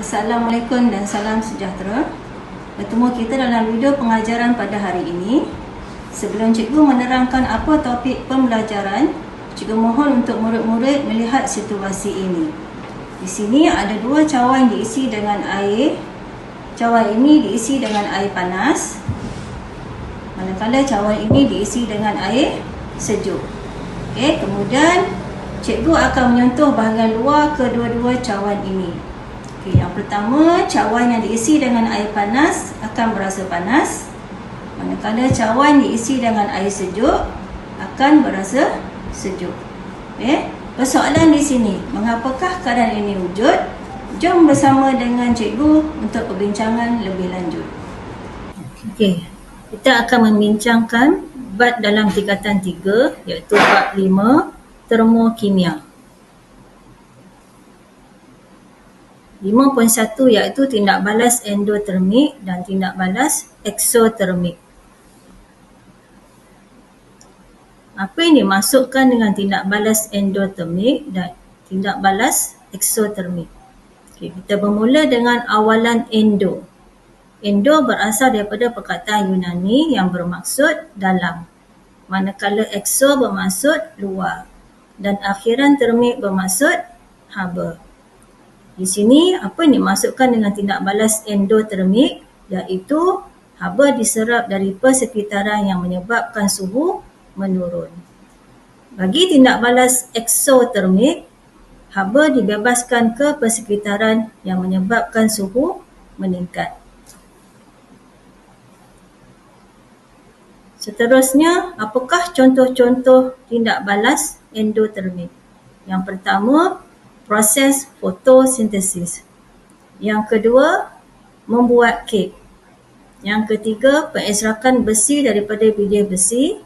Assalamualaikum dan salam sejahtera. Bertemu kita dalam video pengajaran pada hari ini. Sebelum cikgu menerangkan apa topik pembelajaran, cikgu mohon untuk murid-murid melihat situasi ini. Di sini ada dua cawan diisi dengan air. Cawan ini diisi dengan air panas. Manakala cawan ini diisi dengan air sejuk. Okey, kemudian cikgu akan menyentuh bahagian luar kedua-dua cawan ini. Okay, yang pertama, cawan yang diisi dengan air panas akan berasa panas. Manakala cawan diisi dengan air sejuk akan berasa sejuk. Okay. Persoalan di sini, mengapakah keadaan ini wujud? Jom bersama dengan cikgu untuk perbincangan lebih lanjut. Okey, kita akan membincangkan bab dalam tingkatan 3 iaitu bab 5 termokimia. 5.1 iaitu tindak balas endotermik dan tindak balas eksotermik. Apa yang dimasukkan dengan tindak balas endotermik dan tindak balas eksotermik? Okay, kita bermula dengan awalan endo. Endo berasal daripada perkataan Yunani yang bermaksud dalam. Manakala ekso bermaksud luar. Dan akhiran termik bermaksud haba. Di sini apa yang dimasukkan dengan tindak balas endotermik iaitu haba diserap dari persekitaran yang menyebabkan suhu menurun. Bagi tindak balas eksotermik, haba dibebaskan ke persekitaran yang menyebabkan suhu meningkat. Seterusnya, apakah contoh-contoh tindak balas endotermik? Yang pertama, proses fotosintesis. Yang kedua, membuat kek. Yang ketiga, pengesrakan besi daripada bidir besi.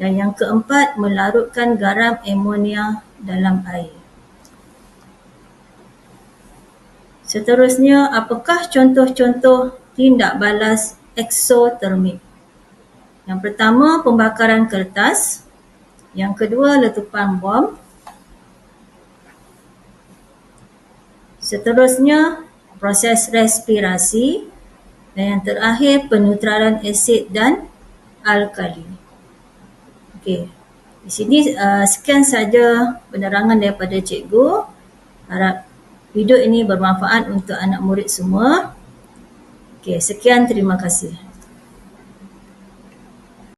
Dan yang keempat, melarutkan garam amonia dalam air. Seterusnya, apakah contoh-contoh tindak balas eksotermik? Yang pertama, pembakaran kertas. Yang kedua, letupan bom. Seterusnya, proses respirasi dan yang terakhir penetralan asid dan alkali. Okey. Di sini uh, sekian saja penerangan daripada cikgu. Harap video ini bermanfaat untuk anak murid semua. Okey, sekian terima kasih.